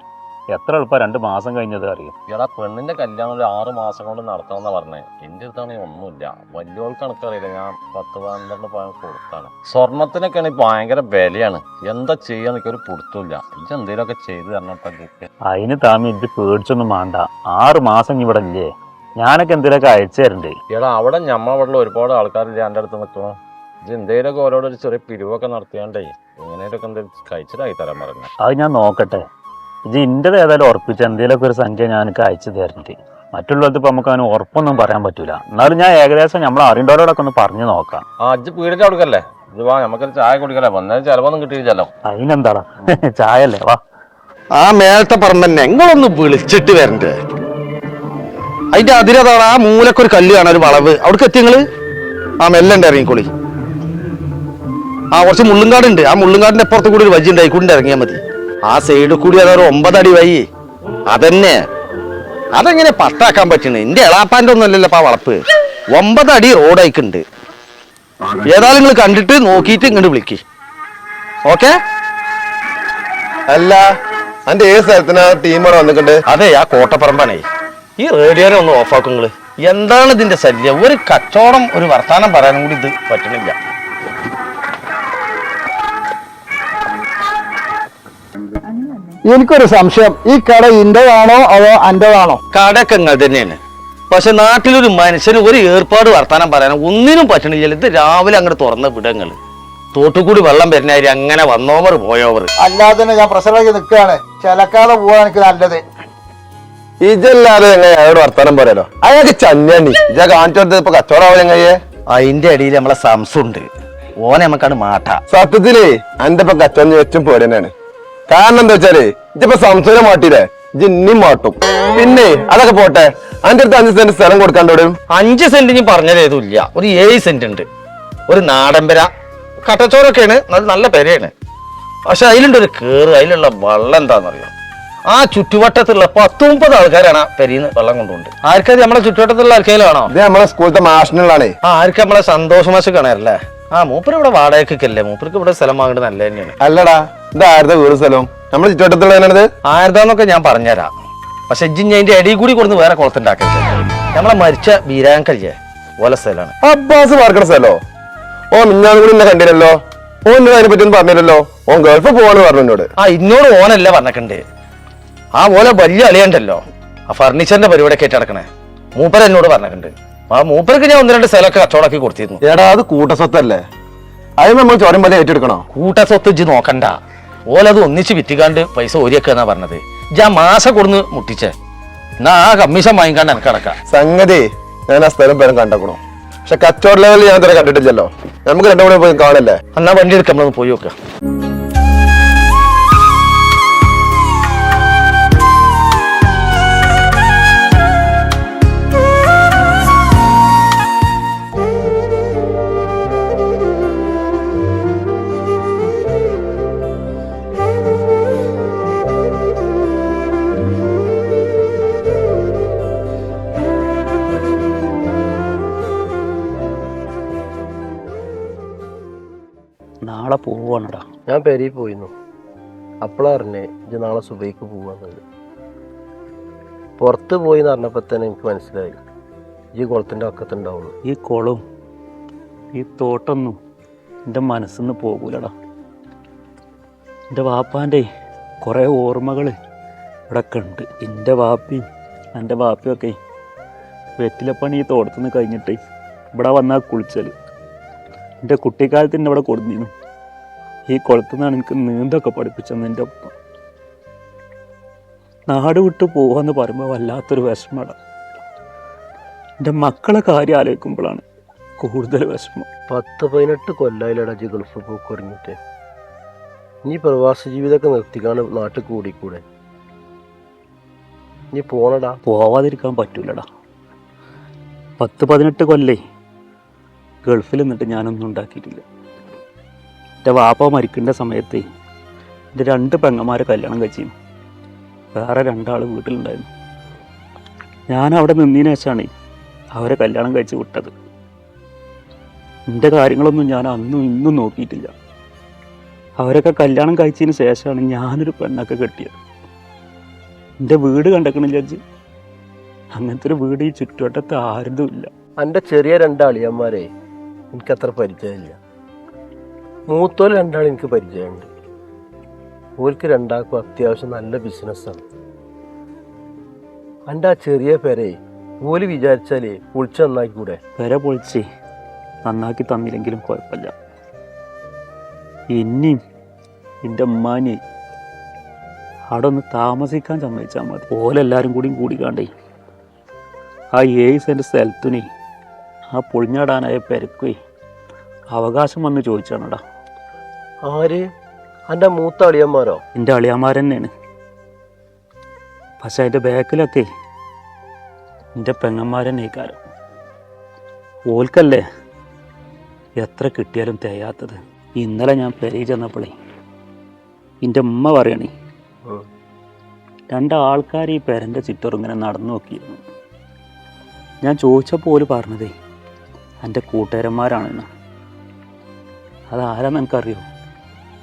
എത്ര എളുപ്പം രണ്ട് മാസം കഴിഞ്ഞത് അറിയും? എടാ പെണ്ണിന്റെ കല്യാണം ഒരു ആറ് മാസം കൊണ്ട് നടത്തണമെന്നാ പറഞ്ഞേ. എന്റെ അടുത്താണെങ്കിൽ ഒന്നുമില്ല. വലിയവൾക്ക് കണക്കറിയില്ല. ഞാൻ പത്ത് പന്ത്രണ്ട് പവൻ കൊടുത്താണ്. സ്വർണത്തിനൊക്കെ ആണെങ്കിൽ ഭയങ്കര വിലയാണ്. എന്താ ചെയ്യാന്ന് ഒരു പിടുത്തമില്ല. ഇത് എന്തെങ്കിലുമൊക്കെ ചെയ്തു തരണം ഇപ്പൊ എനിക്ക്. അതിന് താമി ഇത് പേടിച്ചൊന്നും വേണ്ട ആറ് മാസം ഇവിടെ ഇല്ലേ? ഞാനൊക്കെ എന്തെങ്കിലുമൊക്കെ അയച്ചു തരണ്ടേ? എടാ അവിടെ ഞമ്മളവിടെ ഒരുപാട് ആൾക്കാരില്ല എന്റെ അടുത്ത് നിൽക്കണം ഇത് എന്തെങ്കിലുമൊക്കെ ഓരോടൊരു ചെറിയ പിരിവൊക്കെ നടത്തിയാണ്ടേ. എങ്ങനെയൊക്കെ എന്തെങ്കിലും കഴിച്ചിട്ടായി തരാൻ പറഞ്ഞു. അത് ഞാൻ നോക്കട്ടെ. ഇത് ഇന്റെത് ഏതായാലും ഉറപ്പിച്ച എന്തെങ്കിലുമൊക്കെ ഒരു സംഖ്യ ഞാൻ എനിക്ക് അയച്ചു തരണ്ട്. മറ്റുള്ളവർക്ക് ഇപ്പം നമുക്ക് അതിന് ഉറപ്പൊന്നും പറയാൻ പറ്റൂല. എന്നാലും ഞാൻ ഏകദേശം നമ്മൾ അറിയേണ്ടവരോടൊക്കെ ഒന്ന് പറഞ്ഞു നോക്കാം. ആ അജ്ജ് പീടിന്റെ കൊടുക്കല്ലേ? ഇത് വാ നമുക്കൊരു ചായ കുടിക്കല്ലേ? വന്നതിന് ചിലവൊന്നും കിട്ടിയില്ലല്ലോ. അതിനെന്താടാ? [LAUGHS] ചായ അല്ലേ വാ. ആ മേലത്തെ പറമ്പന്നെ നിങ്ങളൊന്ന് വിളിച്ചിട്ട് വരണ്ടേ. അതിന്റെ അതിരതാണ് ആ മൂലക്കൊരു കല്ല് കാണാൻ ഒരു വളവ്. അവിടേക്ക് എത്തി നിങ്ങൾ? ആ മെല്ലുണ്ട് ഇറങ്ങിക്കോളി. ആ കുറച്ച് മുള്ളുംകാടുണ്ട്. ഉണ്ട് ആ മുള്ളുങ്കാടിന്റെ അപ്പുറത്ത് കൂടി ഒരു വജി ഉണ്ട് കൂടി ഇറങ്ങിയാൽ മതി. ആ സൈഡിൽ കൂടി അതൊരു ഒമ്പതടി വൈ അതന്നെ. അതെങ്ങനെ പത്താക്കാൻ പറ്റണ? എന്റെ എളാപ്പാന്റെ ഒന്നും അല്ലല്ലോ ആ വളപ്പ്. ഒമ്പതടി റോഡായിക്കുണ്ട് ഏതായാലും നിങ്ങൾ കണ്ടിട്ട് നോക്കിയിട്ട് ഇങ്ങോട്ട് വിളിക്ക്. ഓക്കെ? അല്ല അന്റെ ഏത് സ്ഥലത്തിനാ ടീമോടെ വന്നിട്ടുണ്ട് അതെ ആ കോട്ടപ്പറമ്പാണേ. ഈ റേഡിയോനെ ഒന്ന് ഓഫാക്കും നിങ്ങൾ എന്താണ് ഇതിന്റെ ശല്യം? ഒരു കച്ചവടം ഒരു വർത്താനം പറയാനും കൂടി ഇത് പറ്റണില്ല. എനിക്കൊരു സംശയം. ഈ കട ഇന്റേതാണോ അതോ അന്റേതാണോ? കടയൊക്കെ ഇങ്ങനെ തന്നെയാണ്. പക്ഷെ നാട്ടിലൊരു മനുഷ്യന് ഒരു ഏർപ്പാട് വർത്താനം പറയാനും ഒന്നിനും പറ്റണില്ല. ഇത് രാവിലെ അങ്ങോട്ട് തുറന്ന വിടങ്ങൾ. തോട്ടുകൂടി വെള്ളം വരുന്നവര് അങ്ങനെ വന്നോവർ പോയോവർ. അല്ലാതെ തന്നെ ഞാൻ പ്രസവാക്കി നിൽക്കുകയാണ്. ചിലക്കാതെ പോവാൻ എനിക്ക് നല്ലത്. ഇതല്ലാതെ എങ്ങനെ അയാളോട് വർത്താനം പറയാലോ? അയാൾക്ക് ചന്നി ഇജാ കാണിച്ചു കൊടുത്തത് ഇപ്പൊ കച്ചവടം ആവില്ല എങ്ങനെയേ അതിന്റെ അടിയിൽ നമ്മളെ സംസുണ്ട് ഓനെ നമുക്കാണ് മാട്ട സത്യത്തിലേ അന്റെ ഇപ്പൊ കച്ചവടം വെച്ചും പേടിയാണ് കാരണം എന്താ വെച്ചാൽ ഇതിപ്പോ സംസാരം മാട്ടിയില്ലേ? ജിന്നി മാട്ടും. പിന്നെ അതൊക്കെ പോട്ടെ. അന്റെ അടുത്ത് അഞ്ച് സെന്റ് സ്ഥലം കൊടുക്കാണ്ടോടും അഞ്ച് സെന്റ് ഞാൻ പറഞ്ഞതേതുമില്ല ഒരു ഏഴ് സെന്റ് ഉണ്ട്. ഒരു നാടൻപര. കട്ടച്ചോറൊക്കെയാണ്. അത് നല്ല പെരയാണ്. പക്ഷെ അതിലുണ്ട് ഒരു കേറ്. അതിലുള്ള വെള്ളം എന്താണെന്നറിയോ? ആ ചുറ്റുവട്ടത്തുള്ള പത്ത് മുപ്പത് ആൾക്കാരാണ് ആ പെരിന്ന് വെള്ളം കൊണ്ടുണ്ട് ആർക്കത് നമ്മളെ ചുറ്റുവട്ടത്തുള്ള ആർക്കെങ്കിലും ആണോ? ഇത് നമ്മളെ സ്കൂളത്തെ മാഷിനുള്ളതാണേ. ആ ആർക്ക് നമ്മളെ സന്തോഷമാശ കാണാറല്ലേ ആ മൂപ്പര് ഇവിടെ വാടകയ്ക്കല്ലേ മൂപ്പർക്ക് ഇവിടെ സ്ഥലം വാങ്ങേണ്ടത് നല്ല തന്നെയാണ്. അല്ലടാ. ഇത് ആരുടെ വീട് സ്ഥലം? നമ്മൾ ചുറ്റുവട്ടത്തുള്ള ആരുതാന്നൊക്കെ ഞാൻ പറഞ്ഞുതരാം. പക്ഷെ ഇജ്ജി ഞാൻ അതിന്റെ ഇടയിൽ കൂടി കൊടുത്ത് വേറെ കുളത്തുണ്ടാക്കരുത് നമ്മളെ മരിച്ച ബീരാങ്കല്ലേ ഓല സ്ഥലമാണ്. അബ്ബാസ് പാർക്കണ സ്ഥലോ? ഓ മിഞ്ഞാന്ന് കൂടി എന്നെ കണ്ടില്ലല്ലോ. ഓ എന്നോട് അതിനെ പറ്റി ഒന്നും പറഞ്ഞില്ലല്ലോ. ഓൻ ഗൾഫ് പോവാന്ന് പറഞ്ഞു എന്നോട്. ആ ഇന്നോട് ഓനല്ല പറഞ്ഞിട്ടുണ്ട്. ആ ഓല വലിയ അളിയുണ്ടല്ലോ. ആ ഫർണിച്ചറിന്റെ പരിപാടി കേട്ട് നടക്കണേ. മൂപ്പർ എന്നോട് പറഞ്ഞിട്ടുണ്ട്. ആ മൂപ്പർക്ക് ഞാൻ ഒന്ന് രണ്ട് സ്ഥലമൊക്കെ കച്ചവടമാക്കി കൊടുത്തിരുന്നു. എടാ അത് കൂട്ടസ്വത്തല്ലേ? അതിന് നമ്മൾ ചോരം പോലെ ഏറ്റെടുക്കണോ? കൂട്ടസ്വത്ത് ഇജ്ജ് നോക്കണ്ട. ഓലത് ഒന്നിച്ച് വിറ്റിക്കാണ്ട് പൈസ ഓരിയൊക്കെ എന്നാ പറഞ്ഞത്. ഞാൻ മാസം കൊടുന്ന് മുട്ടിച്ചേ. എന്നാ ആ കമ്മീഷൻ വാങ്ങിക്കാണ്ട് എനിക്ക് അടക്കാം സംഗതി ഞാൻ ആ സ്ഥലം പേരും കണ്ടക്കണോ പക്ഷെ കച്ചവട ലെവലിൽ ഞാൻ ഇതുവരെ കണ്ടിട്ടില്ലല്ലോ. നമുക്ക് രണ്ടു പോയി കാണല്ലേ? എന്നാ വണ്ടി എടുക്കാം നമ്മളൊന്ന് പോയി നോക്കാം. നാളെ പോവാണടാ ഞാൻ പെരി പോയിരുന്നു. അപ്പോഴറിഞ്ഞേ ഇത് നാളെ സുബൈക്ക് പോവാന്നുള്ളത്. പുറത്ത് പോയി എന്ന് പറഞ്ഞപ്പോൾ തന്നെ എനിക്ക് മനസ്സിലായി. ഈ കുളത്തിന്റെ അക്കത്തുണ്ടാവുള്ളൂ ഈ കുളം ഈ തോട്ടൊന്നും എന്റെ മനസ്സിൽ നിന്ന് പോകൂലടാ. എന്റെ വാപ്പാന്റെ കുറേ ഓർമ്മകൾ ഇവിടെയൊക്കെ ഉണ്ട് എന്റെ വാപ്പി എന്റെ വാപ്പിയൊക്കെ വെറ്റിലപ്പണി ഈ തോട്ടത്തുനിന്ന് കഴിഞ്ഞിട്ട് ഇവിടെ വന്നാൽ കുളിച്ചാൽ എന്റെ കുട്ടിക്കാലത്ത് എന്നെ ഇവിടെ കൊടുന്നിരുന്നു. ഈ കുളത്തു നിന്നാണ് എനിക്ക് നീന്തൊക്കെ പഠിപ്പിച്ചത് എന്റെ ഒപ്പം. നാട് വിട്ട് പോവാന്ന് പറയുമ്പോൾ വല്ലാത്തൊരു വിഷമമാണ്. എന്റെ മക്കളെ കാര്യം ആലോചിക്കുമ്പോഴാണ് കൂടുതൽ വിഷമം. പത്ത് പതിനെട്ട് കൊല്ലായിലടാ ജി ഗൾഫ് പോക്ക് കുറഞ്ഞിട്ട് നീ പ്രവാസ ജീവിതമൊക്കെ നിർത്തിക്കാണ് നാട്ടിൽ കൂടിക്കൂടെ? നീ പോണടാ. പോവാതിരിക്കാൻ പറ്റൂലടാ. പത്ത് പതിനെട്ട് കൊല്ലേ ഗൾഫിൽ നിന്നിട്ട് ഞാനൊന്നും ഉണ്ടാക്കിയിട്ടില്ല. എന്റെ വാപ്പ മരിക്കേണ്ട സമയത്ത് എന്റെ രണ്ട് പെങ്ങന്മാരെ കല്യാണം കഴിച്ചു വേറെ രണ്ടാൾ വീട്ടിലുണ്ടായിരുന്നു. ഞാൻ അവിടെ നിന്നതിന് ശേഷമാണ് അവരെ കല്യാണം കഴിച്ച് വിട്ടത്. എന്റെ കാര്യങ്ങളൊന്നും ഞാൻ അന്നും ഇന്നും നോക്കിയിട്ടില്ല. അവരൊക്കെ കല്യാണം കഴിച്ചതിന് ശേഷമാണ് ഞാനൊരു പെണ്ണൊക്കെ കെട്ടിയത്. എന്റെ വീട് കണ്ടക്കണില്ല ജി അങ്ങനത്തെ ഒരു വീട് ഈ ചുറ്റുവട്ടത്ത് ആരുതും ഇല്ല. എന്റെ ചെറിയ രണ്ടാളിയന്മാരെ എനിക്കത്ര പരിചയമില്ല. മൂത്തോൽ രണ്ടാൾ എനിക്ക് പരിചയമുണ്ട്. ഓൽക്ക് രണ്ടാൾക്കും അത്യാവശ്യം നല്ല ബിസിനസ്സാണ് എന്റെ ആ ചെറിയ പേരെ ഓൽ വിചാരിച്ചാലേ പൊളിച്ച് നന്നാക്കിക്കൂടെ? പെര പൊളിച്ച് നന്നാക്കി തന്നില്ലെങ്കിലും കുഴപ്പമില്ല. ഇനിയും എന്റെ ഉമ്മാനെ അവിടെ ഒന്ന് താമസിക്കാൻ സമ്മതിച്ചാൽ മതി. ഓലെല്ലാവരും കൂടിയും കൂടിക്കാണ്ടേ ആ ഏഴ് സെന്റ് സ്ഥലത്തിനെ ആ പൊളിഞ്ഞാടാനായ പെരക്കുവേ അവകാശം വന്ന് ചോദിച്ചാണടാ. ആര്? അന്റെ മൂത്ത അളിയന്മാരോ? എന്റെ അളിയന്മാർ തന്നെയാണ്. പക്ഷെ അതിന്റെ ബാക്കിലൊക്കെ എന്റെ പെങ്ങന്മാർ തന്നെ ഓൽക്കല്ലേ എത്ര കിട്ടിയാലും തികയാത്തത്. ഇന്നലെ ഞാൻ പെരയിൽ ചെന്നപ്പോഴേ എന്റെ ഉമ്മ പറയണേ. രണ്ടാൾക്കാർ ഈ പെരന്റെ ചുറ്റും ഇങ്ങനെ നടന്നു നോക്കിയിരുന്നു. ഞാൻ ചോദിച്ചപ്പോൾ ഓൽ പറഞ്ഞതേ എന്റെ കൂട്ടുകാരന്മാരാണെന്ന്. അതാരാന്ന് എനിക്കറിയോ?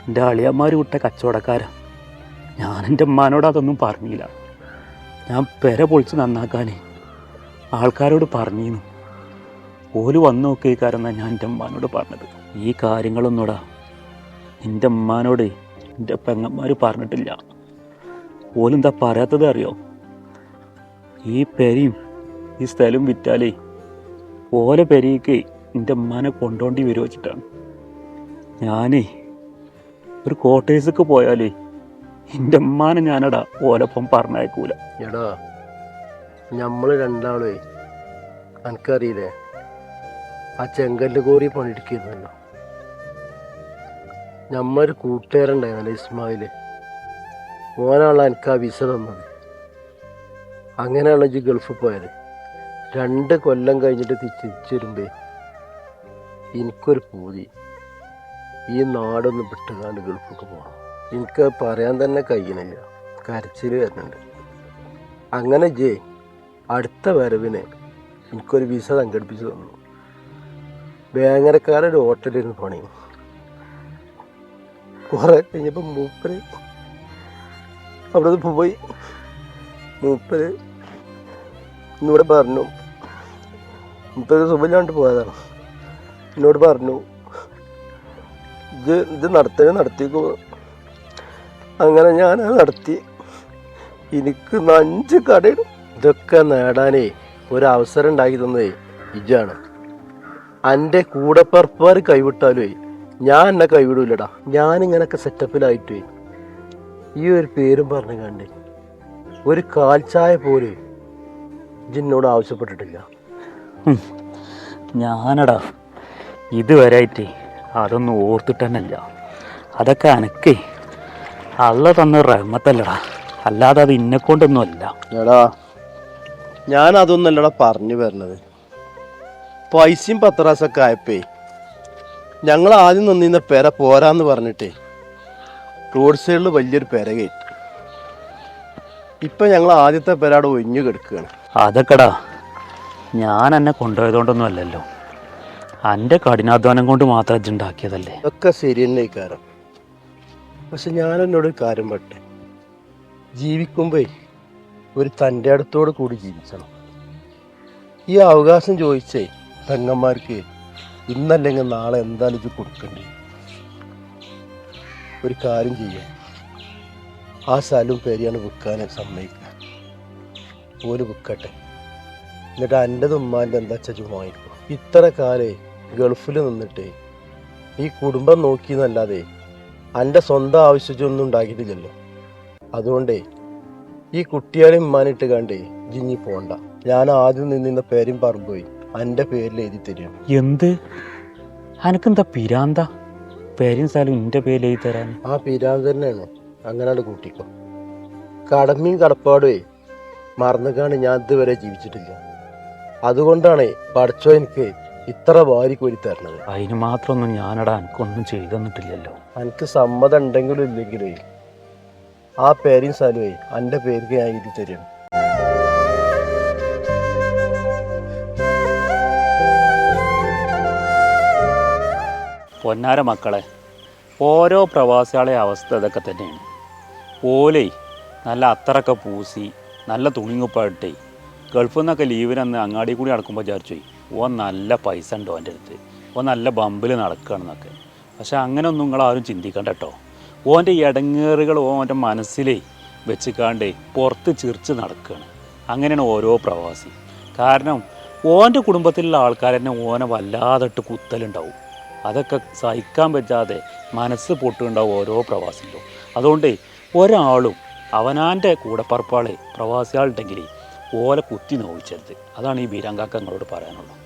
എന്റെ അളിയന്മാർ വിട്ട കച്ചവടക്കാരാ. ഞാൻ എന്റെ ഉമ്മാനോട് അതൊന്നും പറഞ്ഞില്ല. ഞാൻ പെര പൊളിച്ച് നന്നാക്കാനേ ആൾക്കാരോട് പറഞ്ഞിരുന്നു. ഓൽ വന്നു നോക്കിയേക്കാരെന്നാണ് ഞാൻ എന്റെ ഉമ്മാനോട് പറഞ്ഞത്. ഈ കാര്യങ്ങളൊന്നുടാ. എന്റെ ഉമ്മാനോട് എന്റെ പെങ്ങന്മാർ പറഞ്ഞിട്ടില്ല. ഓലെന്താ പറയാത്തത് അറിയോ? ഈ പെരയും ഈ സ്ഥലം വിറ്റാലേ ഓല പെരയ്ക്ക് എന്റെ ഉമ്മാനെ കൊണ്ടോണ്ടി വരുവച്ചിട്ടാണ് വെച്ചിട്ടാണ്. ഞാനേ ഒരു കോട്ടേഴ്സൊക്കെ പോയാലേ എന്റെ ഉമ്മാനെ ഞാനടാ ഓലപ്പം പറഞ്ഞയക്കൂല. എടാ നമ്മൾ രണ്ടാളേ എനിക്കറിയില്ലേ ആ ചെങ്കല്ല് കോറി പണിയെടുക്കുന്നല്ലോ നമ്മൊരു കൂട്ടുകാരുണ്ടായിരുന്നല്ലോ ഇസ്മായിൽ. ഓനാണല്ലോ എനിക്ക് ആ വിസ തന്നത്. അങ്ങനെയുള്ള ഇജ്ജ് ഗൾഫിൽ പോയത്. രണ്ട് കൊല്ലം കഴിഞ്ഞിട്ട് തിരിച്ചു വരുമ്പേ എനിക്കൊരു പൂതി. ഈ നാടൊന്ന് വിട്ടുകാണ്ട് ഗൾഫൊക്കെ പോകണം എനിക്ക് പറയാൻ തന്നെ കഴിയണില്ല. കരച്ചിൽ വരുന്നുണ്ട്. അങ്ങനെ ജേ അടുത്ത വരവിന് എനിക്കൊരു വിസ സംഘടിപ്പിച്ച് തന്നു. വേങ്ങരക്കാരൊരു ഹോട്ടലിരുന്ന് പണി. കുറെ കഴിഞ്ഞപ്പോൾ മൂപ്പര് അവിടെ പോയി. മൂപ്പര് ഇന്നിവിടെ പറഞ്ഞു. മൂപ്പര് സുഖമില്ലാണ്ട് പോയതാണ്. എന്നോട് പറഞ്ഞു ഇത് ഇത് നടത്തണേ നടത്തിക്കോ അങ്ങനെ ഞാൻ നടത്തി. എനിക്ക് അഞ്ച് കടയിൽ ഇതൊക്കെ നേടാനേ ഒരവസരം ഉണ്ടാക്കി തന്നേ ഇജാണ്. എന്റെ കൂടെപ്പറപ്പാർ കൈവിട്ടാലേ ഞാൻ എന്നെ കൈവിടൂലടാ. ഞാനിങ്ങനൊക്കെ സെറ്റപ്പിലായിട്ടേ. ഈ ഒരു പേരും പറഞ്ഞു കണ്ടേ. ഒരു കാൽച്ചായ പോലെ ജിന്നോട് ആവശ്യപ്പെട്ടിട്ടില്ല. ഞാനടാ ഇതുവരെയായിട്ട് അതൊന്നും ഓർത്തിട്ട് തന്നെയല്ല അതൊക്കെ അനക്കേ. അള്ള തന്ന റഹ്മത്തല്ലടാ. അല്ലാതെ അത് ഇന്നെ കൊണ്ടൊന്നും അല്ല എടാ ഞാൻ അതൊന്നല്ലടാ പറഞ്ഞു വരണത്. പൈസയും പത്രാസൊക്കെ ആയപ്പേ ഞങ്ങൾ ആദ്യം നിന്നിരുന്ന പെര പോരാന്ന് പറഞ്ഞിട്ടേ റോഡ് സൈഡിൽ വലിയൊരു പെര കയറ്റി. ഇപ്പൊ ഞങ്ങൾ ആദ്യത്തെ പെര അവിടെ ഒഴിഞ്ഞു കിടക്കുകയാണ്. അതൊക്കെടാ. ഞാൻ എന്നെ കൊണ്ടുപോയതുകൊണ്ടൊന്നും അല്ലല്ലോ എന്റെ കഠിനാധ്വാനം കൊണ്ട് മാത്രം ഉണ്ടാക്കിയതല്ലേ? ഒക്കെ ശരി തന്നെ കാരം പക്ഷെ ഞാൻ എന്നോട് കാര്യം പറ്റേ ജീവിക്കുമ്പോ ഒരു തന്റെ അടുത്തോട് കൂടി ജീവിക്കണം ഈ അവകാശം ചോദിച്ചേ പെങ്ങന്മാർക്ക് ഇന്നല്ലെങ്കിൽ നാളെ എന്തായാലും ഇത് കൊടുക്കണ്ടേ ഒരു കാര്യം ചെയ്യാം. ആ സ്ഥലവും പേരെയാണ് വിൽക്കാൻ സമ്മതിക്കുക. ഓൽ വിൽക്കട്ടെ. എന്നിട്ട് എന്റെ ഉമ്മാന്റെ എന്താ ചുമ്മാ ഇത്ര കാലേ ഗൾഫിൽ നിന്നിട്ട് ഈ കുടുംബം നോക്കി എന്നല്ലാതെ എന്റെ സ്വന്തം ആവശ്യമൊന്നും ഉണ്ടാക്കിയിട്ടില്ലല്ലോ. അതുകൊണ്ടേ ഈ കുട്ടികളെ ഉമ്മാനിട്ട് കണ്ടേ ജിഞ്ഞി പോണ്ട. ഞാൻ ആദ്യം നിന്നിന്ന പേരും പറമ്പോയി എന്റെ പേരിൽ എഴുതി തരും എന്ത്? അനക്കെന്താ പിരാന്ത? പേരും സ്ഥലം എന്റെ പേരിൽ എഴുതി തരാൻ ആ പിരാന്ത തന്നെയാണ്. അങ്ങനെയാണ് കൂട്ടിക്കോ. കടമയും കടപ്പാടുവേ മറന്നുകാണ് ഞാൻ ഇതുവരെ ജീവിച്ചിട്ടില്ല. അതുകൊണ്ടാണ് പഠിച്ചോ എനിക്ക് ഇത്ര ഭാര്യക്ക് ഒരു തരണത്. അതിന് മാത്രമൊന്നും ഞാനടാ എനിക്കൊന്നും ചെയ്തു തന്നിട്ടില്ലല്ലോ. എനിക്ക് സമ്മതം ഉണ്ടെങ്കിലും ഇല്ലെങ്കിലേ ആ പേരും സ്ഥലമേ എന്റെ പേർക്ക് ഞാൻ എഴുതി തരും. പൊന്നാര മക്കളെ ഓരോ പ്രവാസികളെ അവസ്ഥ ഇതൊക്കെ തന്നെയാണ്. ഓലേ നല്ല അത്തറൊക്കെ പൂസി നല്ല തുണിങ്ങുപ്പായിട്ടേ ഗൾഫിൽ നിന്നൊക്കെ ലീവിനന്ന് അങ്ങാടി കൂടി നടക്കുമ്പോൾ വിചാരിച്ചു ഓ നല്ല പൈസ ഉണ്ടോ എന്റെ അടുത്ത്? ഓ നല്ല ബമ്പിൽ നടക്കുകയാണെന്നൊക്കെ പക്ഷെ അങ്ങനെയൊന്നും നിങ്ങളാരും ചിന്തിക്കണ്ട കേട്ടോ ഓന്റെ ഇടങ്ങേറുകൾ ഓന്റെ മനസ്സിലേ വെച്ചിക്കാണ്ടേ പുറത്ത് ചിരിച്ച് നടക്കുകയാണ് അങ്ങനെയാണ് ഓരോ പ്രവാസി. കാരണം ഓന്റെ കുടുംബത്തിലുള്ള ആൾക്കാർ തന്നെ ഓനെ വല്ലാതെട്ട് കുത്തലുണ്ടാവും. അതൊക്കെ സഹിക്കാൻ പറ്റാതെ മനസ്സ് പൊട്ടുണ്ടാവും ഓരോ പ്രവാസിയിലും അതുകൊണ്ട് ഒരാളും അവനാന്റെ കൂടപ്പറപ്പാളെ പ്രവാസികളുണ്ടെങ്കിൽ ഓലെ കുത്തി നോവിച്ചരുത്. അതാണ് ഈ ബീരാങ്കാക്ക നിങ്ങളോട് പറയാനുള്ളത്.